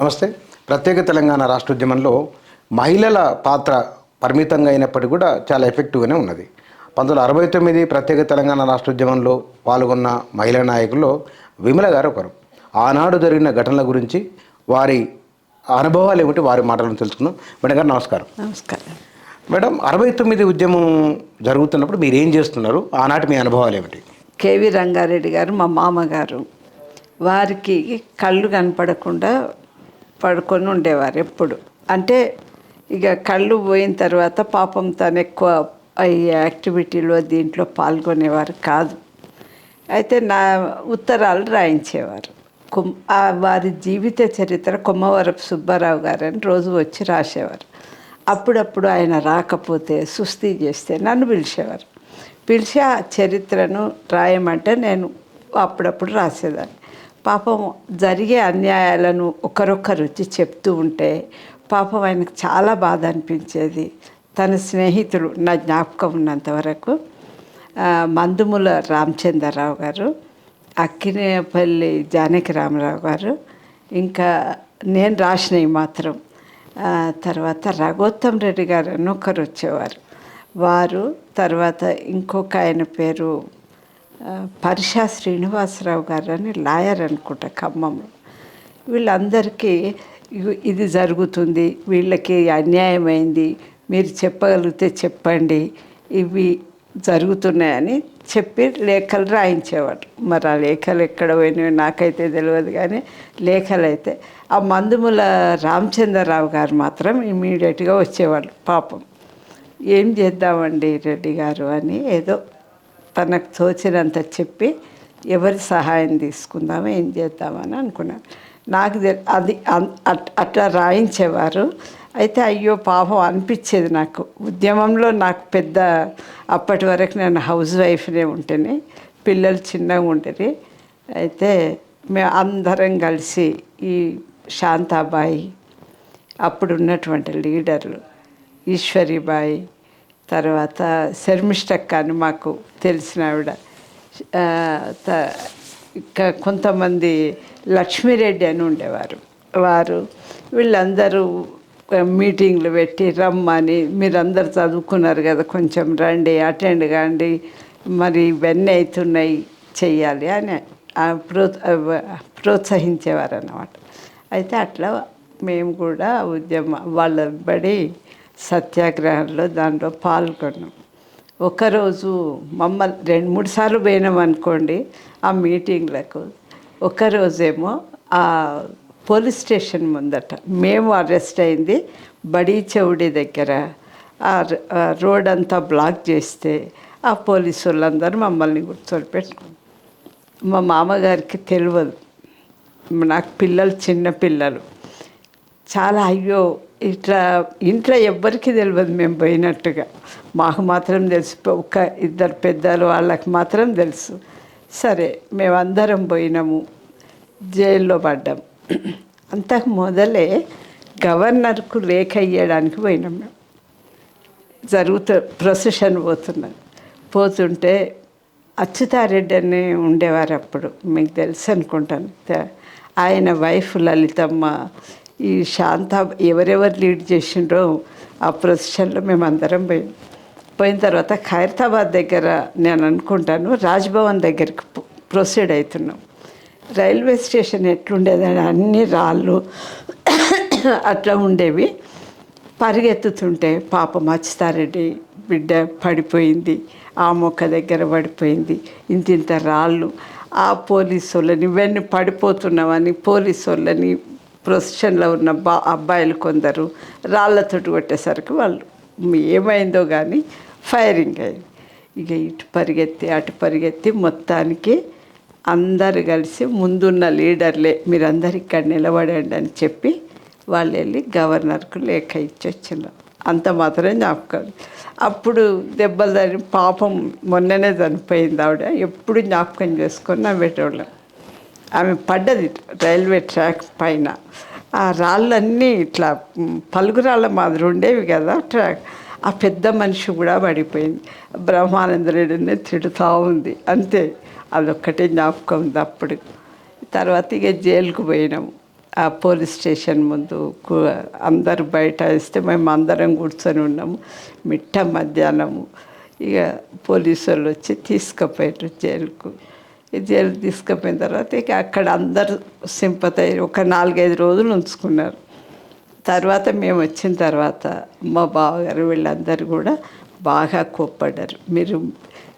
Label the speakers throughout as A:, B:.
A: నమస్తే. ప్రత్యేక తెలంగాణ రాష్ట్ర ఉద్యమంలో మహిళల పాత్ర పరిమితంగా అయినప్పటికీ కూడా చాలా ఎఫెక్టివ్గానే ఉన్నది. పంతొమ్మిది వందల అరవై తొమ్మిది ప్రత్యేక తెలంగాణ రాష్ట్ర ఉద్యమంలో పాల్గొన్న మహిళా నాయకుల్లో విమల గారు ఒకరు. ఆనాడు జరిగిన ఘటనల గురించి వారి అనుభవాలు ఏమిటి వారి మాటలను తెలుసుకుందాం. మేడం గారు నమస్కారం.
B: నమస్కారం.
A: మేడం అరవై తొమ్మిది ఉద్యమం జరుగుతున్నప్పుడు మీరు ఏం చేస్తున్నారు? ఆనాటి మీ అనుభవాలు ఏమిటి?
B: కేవి రంగారెడ్డి గారు మా మామగారు. వారికి కళ్ళు కనపడకుండా పడుకొని ఉండేవారు ఎప్పుడు. అంటే ఇక కళ్ళు పోయిన తర్వాత పాపం తను ఎక్కువ ఈ యాక్టివిటీలో దీంట్లో పాల్గొనేవారు కాదు. అయితే నా ఉత్తరాలు రాయించేవారు. కుమ్ ఆ వారి జీవిత చరిత్ర కొమ్మవరపు సుబ్బారావు గారని రోజు వచ్చి రాసేవారు. అప్పుడప్పుడు ఆయన రాకపోతే సుస్థి చేస్తే నన్ను పిలిచేవారు. పిలిచి ఆ చరిత్రను రాయమంటే నేను అప్పుడప్పుడు రాసేదాన్ని. పాపం జరిగే అన్యాయాలను ఒకరొకరు రుచి చెప్తూ ఉంటే పాపం ఆయనకు చాలా బాధ అనిపించేది. తన స్నేహితుడు నా జ్ఞాపకం ఉన్నంత వరకు మందుముల రామచంద్రరావు గారు అక్కినేపల్లి జానకి రామరావు గారు ఇంకా నేను రాసినవి మాత్రం తర్వాత రఘోత్తం రెడ్డి గారు అని ఒకరు వచ్చేవారు. వారు తర్వాత ఇంకొక ఆయన పేరు పరిషా శ్రీనివాసరావు గారు అని లాయర్ అనుకుంటా ఖమ్మంలో. వీళ్ళందరికీ ఇది జరుగుతుంది వీళ్ళకి అన్యాయమైంది మీరు చెప్పగలిగితే చెప్పండి ఇవి జరుగుతున్నాయని చెప్పి లేఖలు రాయించేవాడు మరి ఆ లేఖలు ఎక్కడ పోయినాయో నాకైతే తెలియదు కానీ లేఖలు అయితే ఆ మందుముల రామచంద్రరావు గారు మాత్రం ఇమీడియట్గా వచ్చేవాళ్ళు పాపం. ఏం చేద్దామండి రెడ్డి గారు అని ఏదో తనకు తోచినంత చెప్పి ఎవరి సహాయం తీసుకుందామో ఏం చేద్దామని అనుకున్నాను నాకు తె- అది అట్- అట్లా రాయించేవారు. అయితే అయ్యో పాపం అనిపించేది నాకు. ఉద్యమంలో నాకు పెద్ద అప్పటి వరకు నేను హౌస్ వైఫ్నే ఉంటేనే పిల్లలు చిన్నగా ఉంటుంది అయితే మేము అందరం కలిసి ఈ శాంతాబాయి అప్పుడు ఉన్నటువంటి లీడర్లు ఈశ్వరిబాయి తర్వాత శర్మిష్టక్క అని మాకు తెలిసిన ఆవిడ. త- ఇంకా కొంతమంది లక్ష్మీరెడ్డి అని ఉండేవారు. వారు వీళ్ళందరూ మీటింగ్లు పెట్టి రమ్మని మీరందరూ చదువుకున్నారు కదా కొంచెం రండి అటెండ్ కాండి మరి ఇవన్నీ అవుతున్నాయి చెయ్యాలి అని ప్రో ప్రోత్సహించేవారు అన్నమాట అయితే అట్లా మేము కూడా ఉద్యమ వాళ్ళ బడి సత్యాగ్రహంలో దాంట్లో పాల్గొన్నాం. ఒకరోజు మమ్మల్ని రెండు మూడు సార్లు పోయినాం అనుకోండి ఆ మీటింగ్లకు. ఒకరోజేమో ఆ పోలీస్ స్టేషన్ ముందట. మేము అరెస్ట్ అయింది బడి చౌడి దగ్గర. ఆ రోడ్ అంతా బ్లాక్ చేస్తే ఆ పోలీసు వాళ్ళందరూ మమ్మల్ని కూర్చోబెట్టుకున్నారు మా మామగారికి తెలియదు నాకు పిల్లలు చిన్న పిల్లలు. చాలా అయ్యో ఇట్లా ఇంట్లో ఎవ్వరికీ తెలియదు మేము పోయినట్టుగా. మాకు మాత్రం తెలుసు ఒక ఇద్దరు పెద్దలు వాళ్ళకి మాత్రం తెలుసు. సరే మేమందరం పోయినాము జైల్లో పడ్డాం. అంతకు మొదలే గవర్నర్కు లేఖ ఇవ్వడానికి పోయినాం మేము. జరుగుతూ ప్రొసెషన్ పోతున్నాను పోతుంటే అచ్యుతారెడ్డి అని ఉండేవారు అప్పుడు మీకు తెలుసు అనుకుంటాను. ఆయన వైఫ్ లలితమ్మ ఈ శాంత ఎవరెవరు లీడ్ చేసిండ్రో ఆ ప్రొసెషన్లో మేము అందరం పోయినాం పోయిన తర్వాత ఖైరతాబాద్ దగ్గర నేను అనుకుంటాను రాజ్భవన్ దగ్గరికి ప్రొసీడ్ అవుతున్నాం. రైల్వే స్టేషన్ ఎట్లుండేదని అన్ని రాళ్ళు అట్లా ఉండేవి. పరిగెత్తుతుంటే పాపం మచ్చితారెడ్డి బిడ్డ పడిపోయింది ఆ మొక్క దగ్గర పడిపోయింది ఇంత ఇంత రాళ్ళు. ఆ పోలీసు వాళ్ళని ఇవన్నీ పడిపోతున్నామని పోలీసు వాళ్ళని ప్రొసెషన్లో ఉన్న బా అబ్బాయిలు కొందరు రాళ్ళతోటి కొట్టేసరికి వాళ్ళు ఏమైందో కానీ ఫైరింగ్ అయింది. ఇక ఇటు పరిగెత్తి అటు పరిగెత్తి మొత్తానికి అందరు కలిసి ముందున్న లీడర్లే మీరందరు ఇక్కడ నిలబడండి అని చెప్పి వాళ్ళు వెళ్ళి గవర్నర్కు లేఖ ఇచ్చి వచ్చిండ్రు అంత మాత్రం జ్ఞాపకం. అప్పుడు దెబ్బలు తగిలి పాపం మొన్ననే చనిపోయింది ఆవిడ. ఎప్పుడు జ్ఞాపకం చేసుకొని నవ్వేటోళ్ళం. ఆమె పడ్డది రైల్వే ట్రాక్ పైన. ఆ రాళ్ళన్నీ ఇట్లా పలుగురాళ్ళ మాదిరి ఉండేవి కదా ట్రాక్. ఆ పెద్ద మనిషి కూడా పడిపోయింది. బ్రహ్మానందరెడ్డిని తిడుతూ ఉంది. అంతే అదొక్కటే జ్ఞాపకం ఉంది అప్పుడు. తర్వాత ఇక జైలుకు పోయినాము. ఆ పోలీస్ స్టేషన్ ముందు అందరు బయట వేస్తే మేము అందరం కూర్చొని ఉన్నాము. మిట్ట మధ్యాహ్నము. ఇక పోలీసు వాళ్ళు వచ్చి తీసుకుపోయారు జైలుకు. ఇది తీసుకుపోయిన తర్వాత ఇక అక్కడ అందరు సింపతి ఒక నాలుగైదు రోజులు ఉంచుకున్నారు. తర్వాత మేము వచ్చిన తర్వాత మా బావగారు వీళ్ళందరూ కూడా బాగా కోప్పడ్డారు. మీరు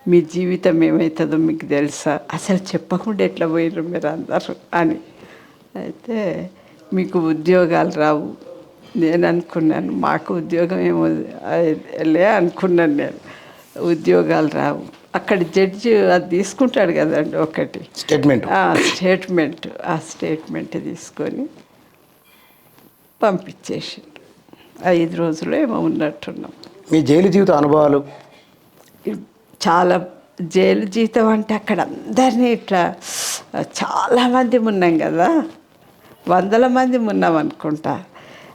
B: మీ జీవితం ఏమవుతుందో మీకు తెలుసా? అసలు చెప్పకుండా ఎట్లా పోయినారు మీరు అందరూ అని. అయితే మీకు ఉద్యోగాలు రావు. నేను అనుకున్నాను మాకు ఉద్యోగం ఏమో లే అనుకున్నాను నేను. ఉద్యోగాలు రావు. అక్కడ జడ్జి అది తీసుకుంటాడు కదండి ఒకటి.
A: స్టేట్మెంట్
B: ఆ స్టేట్మెంట్ ఆ స్టేట్మెంట్ తీసుకొని పంపించేసి ఐదు రోజులు ఏమో ఉన్నట్టున్నాం.
A: మీ జైలు జీవిత అనుభవాలు?
B: చాలా జైలు జీతం అంటే అక్కడ అందరినీ ఇట్లా చాలామంది ఉన్నాం కదా. వందల మంది ఉన్నాం అనుకుంటా.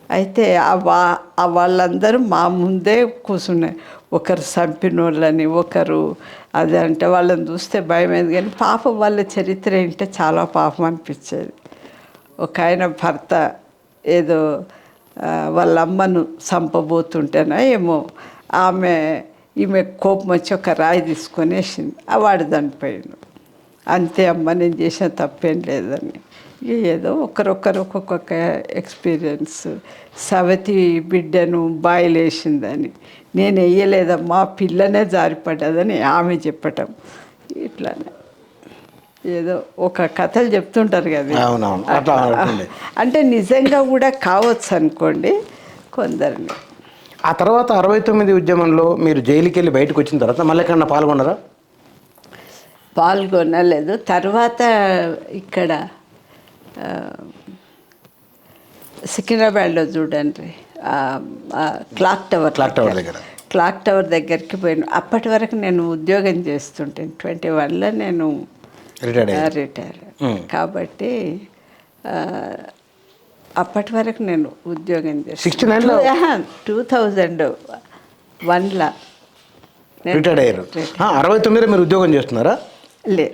B: అయితే ఆ వా వాళ్ళందరూ మా ముందే కూర్చున్నారు ఒకరు చంపిన వాళ్ళని ఒకరు అది అంటే వాళ్ళని చూస్తే భయం అయింది కానీ పాపం వాళ్ళ చరిత్ర ఏంటంటే చాలా పాపం అనిపించేది. ఒక ఆయన భర్త ఏదో వాళ్ళ అమ్మను చంపబోతుంటేనా ఏమో ఆమె ఈమె కోపం వచ్చి ఒక రాయి తీసుకొని వేసింది వాడు చనిపోయాడు. అంతే అమ్మ నేను చేసిన తప్పేం లేదని. ఏదో ఒకరొకరు ఒక్కొక్క ఎక్స్పీరియన్స్. సవతి బిడ్డను బాయిలు వేసిందని నేను వేయలేదమ్మా పిల్లనే జారిపడ్డదని ఆమె చెప్పటం. ఇట్లానే. ఏదో ఒక కథలు చెప్తుంటారు కదా. అంటే నిజంగా కూడా కావచ్చు అనుకోండి కొందరిని.
A: ఆ తర్వాత అరవై తొమ్మిది ఉద్యమంలో మీరు జైలుకి వెళ్ళి బయటకు వచ్చిన తర్వాత మళ్ళీ ఎక్కడన్నా పాల్గొన్నారా?
B: పాల్గొనలేదు. తర్వాత ఇక్కడ సికింద్రాబాద్లో చూడండి. క్లాక్ టవర్
A: క్లాక్ టవర్ దగ్గర.
B: క్లాక్ టవర్ దగ్గరికి పోయాను అప్పటి వరకు నేను ఉద్యోగం చేస్తుంటాను. ట్వంటీ వన్లో నేను రిటైర్ కాబట్టి ఆ, అప్పటి వరకు నేను ఉద్యోగం
A: నైన్లో
B: టూ థౌజండ్ వన్లో.
A: రిటైర్డ్ అయ్యారు. అరవై తొమ్మిదిలో మీరు ఉద్యోగం చేస్తున్నారా?
B: లే.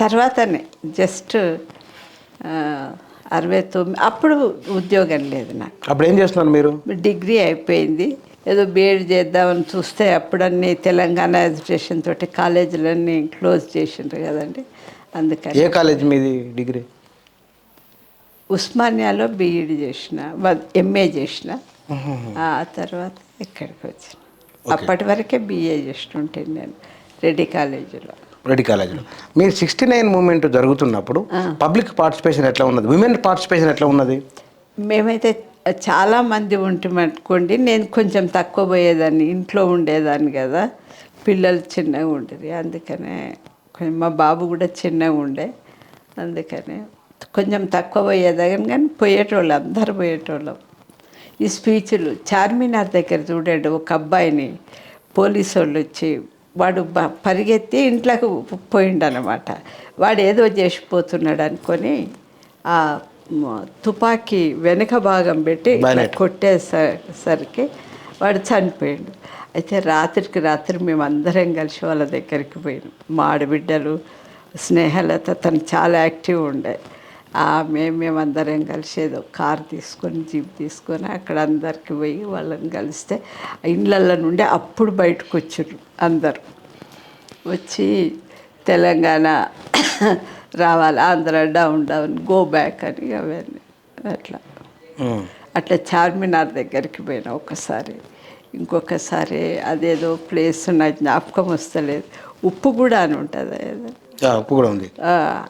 B: తర్వాతనే జస్ట్ అరవై తొమ్మిది అప్పుడు ఉద్యోగం లేదు నాకు.
A: అప్పుడు ఏం చేస్తున్నారు మీరు?
B: డిగ్రీ అయిపోయింది. ఏదో బీఎడ్ చేద్దామని చూస్తే అప్పుడన్నీ తెలంగాణ ఎడ్యుకేషన్ తోటి కాలేజీలన్నీ క్లోజ్ చేసిండ్రు కదండి. అందుకని
A: ఏ కాలేజ్ మీది డిగ్రీ?
B: ఉస్మానియాలో బీఈడి చేసిన ఎంఏ చేసిన. ఆ తర్వాత ఇక్కడికి వచ్చిన? అప్పటి వరకే బీఏ చేస్తుంటే నేను రెడ్డి కాలేజీలో.
A: రెడ్డి కాలేజ్లో. మీరు సిక్స్టీ నైన్ మూమెంట్ జరుగుతున్నప్పుడు పబ్లిక్ పార్టిసిపేషన్ ఎట్లా ఉన్నది? విమెన్ పార్టిసిపేషన్ ఎట్లా ఉన్నది?
B: మేమైతే చాలా మంది ఉంటామనుకోండి నేను కొంచెం తక్కువ పోయేదాన్ని ఇంట్లో ఉండేదాన్ని కదా. పిల్లలు చిన్నగా ఉండేది అందుకనే కొంచెం మా బాబు కూడా చిన్నగా ఉండే అందుకనే కొంచెం తక్కువ పోయేదాన్ని కానీ పోయేటోళ్ళు అందరు పోయేటోళ్ళం. ఈ స్పీచ్లు చార్మినార్ దగ్గర చూడండి ఒక అబ్బాయిని పోలీసు వాళ్ళు వచ్చి వాడు పరిగెత్తి ఇంట్లోకి పోయిండనమాట. వాడు ఏదో చేసిపోతున్నాడు అనుకొని ఆ తుపాకీ వెనక భాగం పెట్టి. కొట్టేసరికి వాడు చనిపోయాడు. అయితే రాత్రికి రాత్రి మేము అందరం కలిసి వాళ్ళ దగ్గరికి పోయినాం. మా ఆడబిడ్డలు స్నేహలత తను చాలా యాక్టివ్ ఉండే. ఆమె మేమందరం కలిసి ఏదో కార్ తీసుకొని జీప్ తీసుకొని అక్కడ అందరికి పోయి వాళ్ళని కలిస్తే ఇళ్ళల్లో నుండి అప్పుడు బయటకు వచ్చారు అందరు. వచ్చి తెలంగాణ రావాలి Andhra down down go back అని అవన్నీ అట్లా. అట్లా చార్మినార్ దగ్గరికి పోయినా ఒకసారి. ఇంకొకసారి అదేదో ప్లేస్ నాకు జ్ఞాపకం వస్తలేదు. ఉప్పు కూడా అని ఉంటుంది
A: ఉప్పు కూడా ఉంది.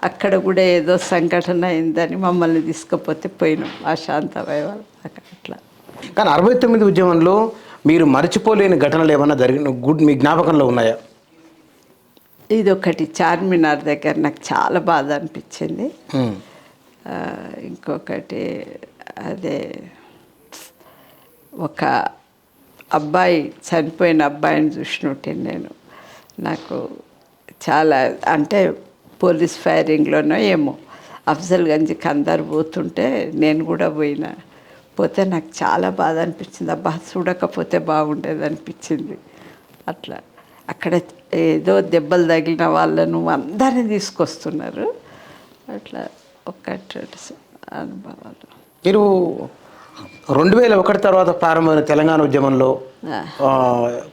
B: అక్కడ కూడా ఏదో సంఘటన అయిందని మమ్మల్ని తీసుకుపోతే పోయినాం ఆ శాంతమయ్య వాళ్ళు అక్కడ అట్లా.
A: కానీ అరవై తొమ్మిది ఉద్యమంలో మీరు మర్చిపోలేని ఘటనలు ఏమన్నా జరిగిన గుడ్ మీ జ్ఞాపకంలో ఉన్నాయా?
B: ఇది ఒకటి చార్మినార్ దగ్గర నాకు చాలా బాధ అనిపించింది. ఇంకొకటి అదే ఒక అబ్బాయి చనిపోయిన అబ్బాయిని చూసినట్టే నేను. నాకు చాలా అంటే పోలీస్ ఫైరింగ్లోనో ఏమో. అఫ్జల్గంజ్కి అందరు పోతుంటే నేను కూడా పోయినా. పోతే నాకు చాలా బాధ అనిపించింది. అబ్బా చూడకపోతే బాగుండేది అనిపించింది. అట్లా. అక్కడ ఏదో దెబ్బలు తగిలిన వాళ్ళను అందరిని తీసుకొస్తున్నారు. అట్లా ఒక్కటి అనుభవాలు.
A: మీరు రెండు వేల ఒకటి తర్వాత ప్రారంభమైన తెలంగాణ ఉద్యమంలో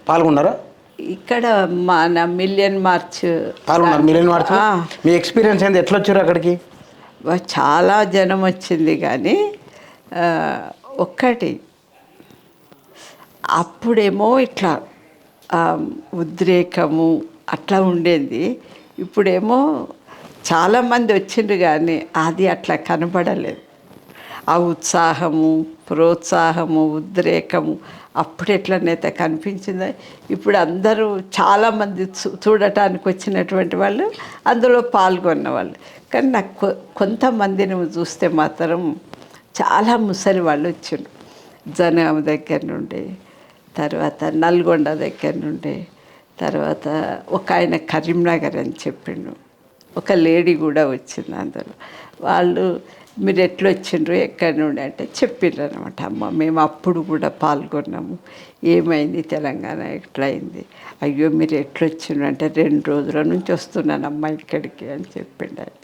A: పాల్గొన్నారా?
B: ఇక్కడ మన మిలియన్ మార్చ్.
A: Million march. మీ ఎక్స్పీరియన్స్ ఏంది? ఎట్లా వచ్చారు అక్కడికి
B: చాలా జనం వచ్చింది కానీ ఒక్కటి. అప్పుడేమో ఇట్లా ఉద్రేకము అట్లా ఉండేది. ఇప్పుడేమో చాలామంది వచ్చిండ్రు కానీ అది అట్లా కనబడలేదు ఆ ఉత్సాహము ప్రోత్సాహము ఉద్రేకము. అప్పుడు ఎట్లనైతే కనిపించిందో ఇప్పుడు అందరూ చాలామంది చూ చూడటానికి వచ్చినటువంటి వాళ్ళు అందులో పాల్గొన్న వాళ్ళు కానీ నాకు కొంతమందిని చూస్తే మాత్రం చాలా ముసలి వాళ్ళు వచ్చిండ్రు. జనగామ దగ్గర నుండి తర్వాత నల్గొండ దగ్గర నుండి తర్వాత ఒక ఆయన కరీంనగర్ అని చెప్పిండు. ఒక లేడీ కూడా వచ్చింది అందులో. వాళ్ళు మీరు ఎట్లా వచ్చిండ్రు ఎక్కడి నుండి అంటే చెప్పిండ్రు అనమాట అమ్మ మేము అప్పుడు కూడా పాల్గొన్నాము. ఏమైంది తెలంగాణ ఎట్లయింది? అయ్యో మీరు ఎట్లా వచ్చిండ్రు అంటే రెండు రోజుల నుంచి వస్తున్నానమ్మా ఇక్కడికి అని చెప్పిండు ఆయన.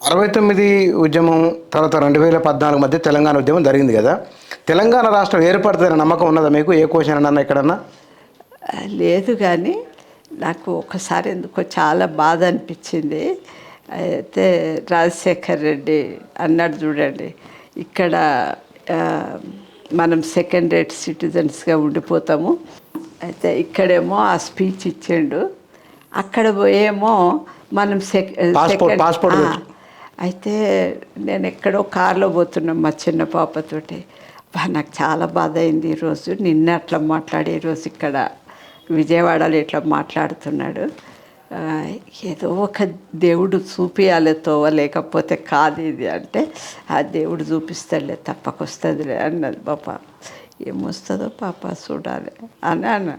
A: అరవై తొమ్మిది ఉద్యమం తర్వాత రెండు వేల పద్నాలుగు మధ్య తెలంగాణ ఉద్యమం జరిగింది కదా? తెలంగాణ రాష్ట్రం ఏర్పడుతుందనే నమ్మకం ఉన్నదా మీకు? ఏ క్వశ్చన్ అన్నా ఎక్కడన్నా?
B: లేదు కానీ నాకు ఒకసారి ఎందుకో చాలా బాధ అనిపించింది. అయితే రాజశేఖర్ రెడ్డి అన్నాడు చూడండి ఇక్కడ మనం సెకండ్ రేట్ సిటిజన్స్గా ఉండిపోతాము. అయితే ఇక్కడేమో ఆ స్పీచ్ ఇచ్చిండు. అక్కడ పోయేమో మనం సెక్
A: Passport-
B: second-
A: passport
B: ఆ,
A: పెట్టి.
B: అయితే నేను ఎక్కడో కారులో పోతున్నాం మా చిన్న పాపతోటి. నాకు చాలా బాధ అయింది ఈరోజు నిన్న అట్లా మాట్లాడే ఈరోజు ఇక్కడ విజయవాడలో ఇట్లా మాట్లాడుతున్నాడు. ఏదో ఒక దేవుడు చూపియాలి తోవ లేకపోతే కాదు ఇది అంటే ఆ దేవుడు చూపిస్తాడులే తప్పకొస్తుందిలే అన్నది పాప. ఏమొస్తుందో పాప చూడాలి అని అన్న.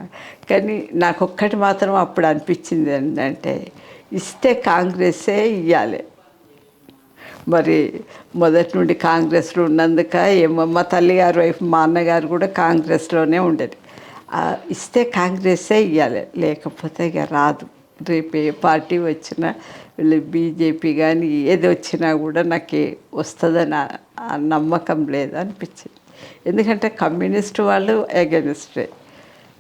B: కానీ నాకు ఒక్కటి మాత్రం అప్పుడు అనిపించింది ఏంటంటే ఇస్తే కాంగ్రెసే ఇవ్వాలి మరి మొదటి నుండి కాంగ్రెస్లో ఉన్నందుక ఏమమ్మ తల్లిగారు వైపు మా అన్నగారు కూడా కాంగ్రెస్లోనే ఉండేది. ఇస్తే కాంగ్రెసే ఇవ్వాలి లేకపోతే ఇక రాదు. రేపు ఏ పార్టీ వచ్చినా వీళ్ళు బీజేపీ కానీ ఏది వచ్చినా కూడా నాకు వస్తుందని నమ్మకం లేదు అనిపించింది. ఎందుకంటే కమ్యూనిస్ట్ వాళ్ళు అగెనిస్టే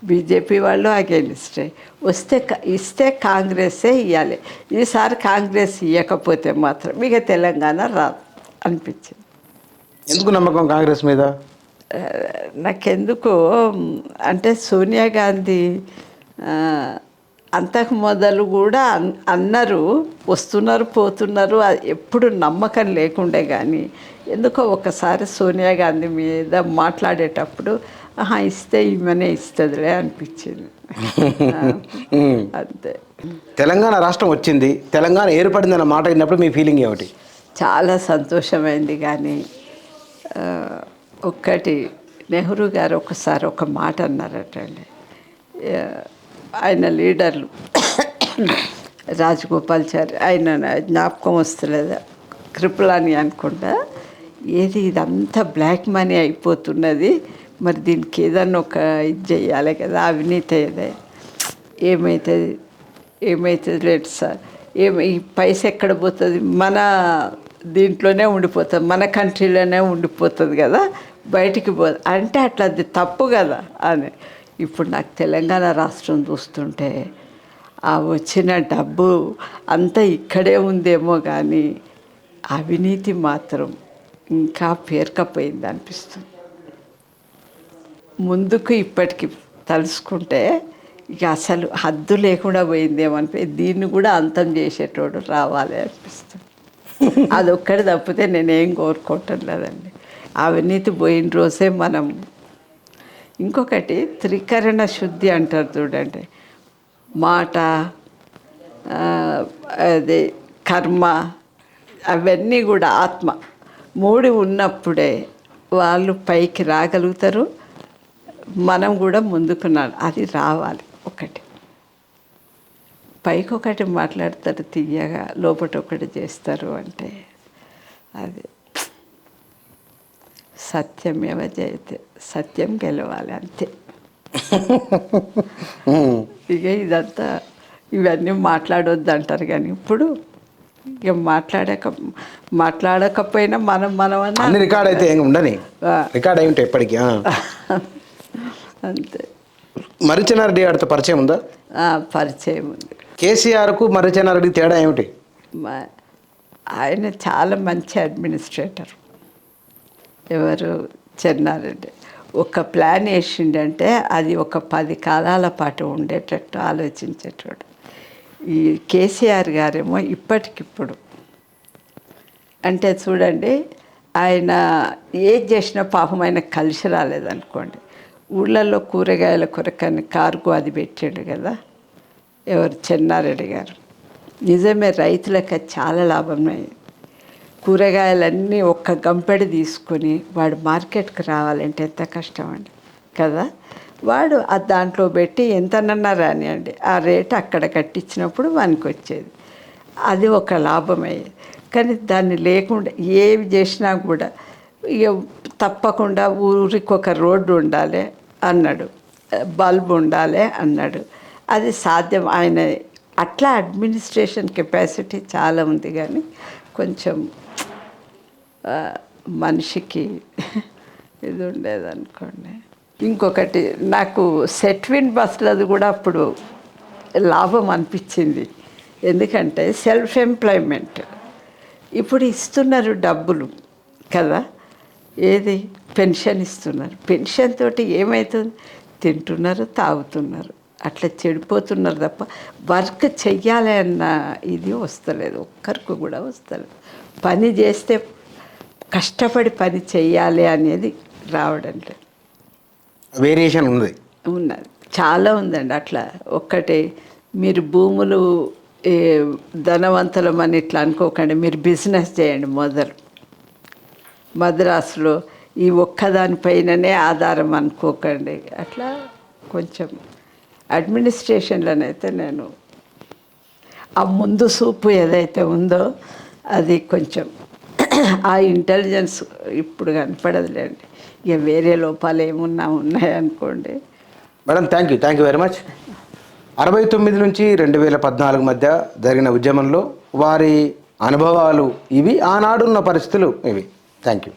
B: బీజేపీ వాళ్ళు అగేనిస్టే. వస్తే ఇస్తే కాంగ్రెసే ఇవ్వాలి ఈసారి కాంగ్రెస్ ఇవ్వకపోతే మాత్రం ఇక తెలంగాణ రాదు అనిపించింది.
A: ఎందుకు నమ్మకం కాంగ్రెస్ మీద?
B: నాకెందుకో అంటే సోనియా గాంధీ అంతకు మొదలు కూడా అన్- అన్నారు వస్తున్నారు పోతున్నారు ఎప్పుడు నమ్మకం లేకుండే కానీ ఎందుకో ఒకసారి సోనియా గాంధీ మీద మాట్లాడేటప్పుడు ఆహా ఇస్తే ఈమెనే ఇస్తుందిలే అనిపించింది. అంతే.
A: తెలంగాణ రాష్ట్రం వచ్చింది తెలంగాణ ఏర్పడిందన్న మాట విన్నప్పుడు మీ ఫీలింగ్ ఏమిటి?
B: చాలా సంతోషమైంది కానీ ఒక్కటి నెహ్రూ గారు ఒకసారి ఒక మాట అన్నారటండి. ఆయన లీడర్లు. రాజగోపాల్చారి ఆయన జ్ఞాపకం వస్తలేదు? క్రిపులాని అనుకుంటా. ఏది ఇదంతా బ్లాక్ మనీ అయిపోతున్నది. మరి దీనికి ఏదన్నా ఒక ఇది చేయాలి కదా అవినీతి ఏదే? ఏమవుతుంది ఏమవుతుంది లేదు సార్. ఏమి ఈ పైస ఎక్కడ పోతుంది? మన దీంట్లోనే ఉండిపోతుంది మన కంట్రీలోనే ఉండిపోతుంది కదా బయటికి పో అంటే అట్లా అది తప్పు కదా అని. ఇప్పుడు నాకు తెలంగాణ రాష్ట్రం చూస్తుంటే ఆ వచ్చిన డబ్బు అంతా ఇక్కడే ఉందేమో కానీ అవినీతి మాత్రం ఇంకా పేర్కపోయింది అనిపిస్తుంది. ముందుకు ఇప్పటికి తలుసుకుంటే ఇక అసలు హద్దు లేకుండా పోయిందేమో దీన్ని కూడా అంతం చేసేటోడు రావాలి అనిపిస్తుంది. అదొక్కటి తప్పితే నేనేం కోరుకోవటం లేదండి అవినీతి పోయిన రోజే మనం ఇంకొకటి త్రికరణ శుద్ధి అంటారు చూడండి. మాట అది కర్మ అవన్నీ కూడా ఆత్మ. మూడు ఉన్నప్పుడే వాళ్ళు పైకి రాగలుగుతారు. మనం కూడా ముందుకున్నాడు అది రావాలి ఒకటి. పైకి ఒకటి మాట్లాడతారు తీయగా లోపట ఒకటి చేస్తారు అంటే అది. సత్యమేవ జయతే సత్యం గెలవాలి అంతే. ఇక ఇదంతా ఇవన్నీ మాట్లాడొద్దు అంటారు కానీ ఇప్పుడు ఇక మాట్లాడక మాట్లాడకపోయినా మనం మనం అన్నా
A: రికార్డ్ అయితే ఏం ఉండని. రికార్డ్ అయి ఉంటాయి ఎప్పటికీ.
B: అంతే.
A: మరిచెన్నారెడ్డి గారితో పరిచయం ఉందా?
B: పరిచయం ఉంది.
A: కేసీఆర్కు మరిచెన్నారెడ్డికి తేడా ఏమిటి?
B: ఆయన చాలా మంచి అడ్మినిస్ట్రేటర్. ఎవరు చెన్నారెడ్డి ఒక ప్లాన్ వేసిండంటే అది ఒక పది కాలాల పాటు ఉండేటట్టు ఆలోచించేటోడు. ఈ కేసీఆర్ గారేమో ఇప్పటికిప్పుడు. అంటే చూడండి ఆయన ఏది చేసినా పాపం ఆయన కలిసి రాలేదనుకోండి. ఊళ్ళల్లో కూరగాయల కొరకని కార్గో అది పెట్టాడు కదా ఎవరు చెన్నారెడ్డి గారు. నిజమే రైతులకు చాలా లాభమే కూరగాయలన్నీ ఒక్క గంపెడి తీసుకొని వాడు మార్కెట్కి రావాలంటే ఎంత కష్టం అండి కదా? వాడు ఆ దాంట్లో పెట్టి ఎంతనన్నా రానియండి. ఆ రేటు అక్కడ కట్టించినప్పుడు వానికి వచ్చేది అది ఒక లాభమయ్యేది. కానీ దాన్ని లేకుండా ఏవి చేసినా కూడా ఇక తప్పకుండా ఊరికి ఒక రోడ్డు ఉండాలి అన్నాడు. బల్బ్ ఉండాలి అన్నాడు. అది సాధ్యం. ఆయన అట్లా అడ్మినిస్ట్రేషన్ కెపాసిటీ చాలా ఉంది కానీ కొంచెం మనిషికి ఇది ఉండేదనుకోండి. ఇంకొకటి నాకు సెట్విన్ అది కూడా అప్పుడు లాభం అనిపించింది. ఎందుకంటే సెల్ఫ్ ఎంప్లాయ్మెంట్. ఇప్పుడు ఇస్తున్నారు డబ్బులు కదా? ఏది? పెన్షన్ ఇస్తున్నారు. పెన్షన్ తోటి ఏమవుతుంది తింటున్నారు తాగుతున్నారు. అట్లా చెడిపోతున్నారు తప్ప వర్క్ చెయ్యాలి అన్న ఇది వస్తలేదు. ఒక్కరికి కూడా వస్తలేదు. పని చేస్తే కష్టపడి పని చెయ్యాలి అనేది రావడం లేదు.
A: వేరియేషన్ ఉంది
B: ఉన్నది. చాలా ఉందండి అట్లా. ఒక్కటే మీరు భూములు ఏ, ధనవంతులం అని ఇట్లా అనుకోకండి. మీరు బిజినెస్ చేయండి మొదలు. మద్రాసులో ఈ ఒక్కదానిపైననే ఆధారం అనుకోకండి. అట్లా కొంచెం అడ్మినిస్ట్రేషన్లోనైతే నేను ఆ ముందు సూపు ఏదైతే ఉందో అది కొంచెం ఆ ఇంటెలిజెన్స్ ఇప్పుడు కనపడదులేండి. ఇక వేరే లోపాలు ఏమున్నా ఉన్నాయనుకోండి
A: madam thank you thank you very much అరవై తొమ్మిది నుంచి రెండు వేల పద్నాలుగు మధ్య జరిగిన ఉద్యమంలో వారి అనుభవాలు ఇవి ఆనాడున్న పరిస్థితులు ఇవి. Thank you